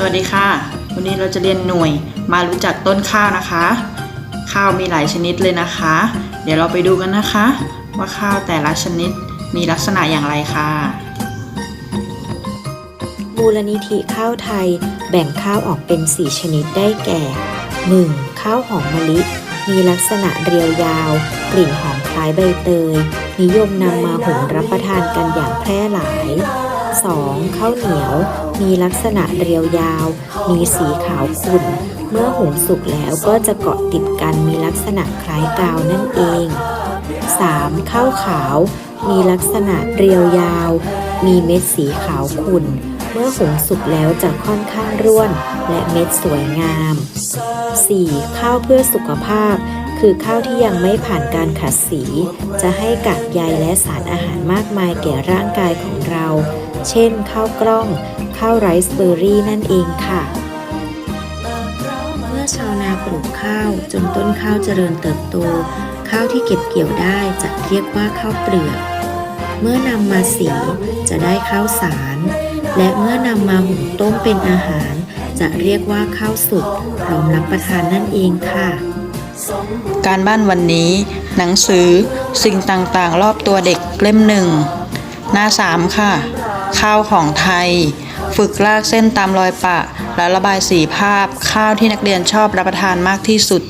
สวัสดีค่ะ วันนี้เราจะเรียนหน่วยมารู้จักต้นข้าวนะคะ ข้าวมีหลายชนิดเลยนะคะ เดี๋ยวเราไปดูกันนะคะ ว่าข้าวแต่ละชนิดมีลักษณะอย่างไรค่ะ มูลนิธิข้าวไทยแบ่งข้าวออกเป็น 4 ชนิดได้แก่ 1. ข้าวหอมมะลิ มีลักษณะเรียวยาว กลิ่นหอมคล้ายใบเตย นิยมนำมาหุงรับประทานกันอย่างแพร่หลาย 2. ข้าวเหนียว มีลักษณะเรียวยาว มีสีขาวขุ่น เมื่อหุงสุกแล้วก็จะเกาะติดกันมีลักษณะคล้ายกาวนั่นเอง 3. ข้าวขาว มีลักษณะเรียวยาว มีเม็ดสีขาวขุ่น เมื่อหุงสุกแล้วจะค่อนข้างร่วน และเม็ดสวยงาม 4. ข้าวเพื่อสุขภาพคือข้าวที่ยังไม่ผ่านการขัดสี จะให้กากใยและสารอาหารมากมายแก่ร่างกายของเรา เช่น ข้าวกล้อง ข้าวไรซ์เบอร์รี่นั่นเองค่ะ เมื่อชาวนาปลูกข้าวจนต้นข้าวเจริญเติบโต ข้าวที่เก็บเกี่ยวได้จะเรียกว่าข้าวเปลือก เมื่อนำมาสีจะได้ข้าวสาร และเมื่อนำมาหุงต้มเป็นอาหาร จะเรียกว่าข้าวสุกพร้อมรับประทานนั่นเองค่ะการบ้านวันนี้ หนังสือ สิ่งต่างๆ รอบตัวเด็กเล่มหนึ่ง หน้า 3 ค่ะ ข้าวของไทย ฝึกลากเส้นตามรอยปะ และระบายสีภาพข้าวที่นักเรียนชอบรับประทานมากที่สุด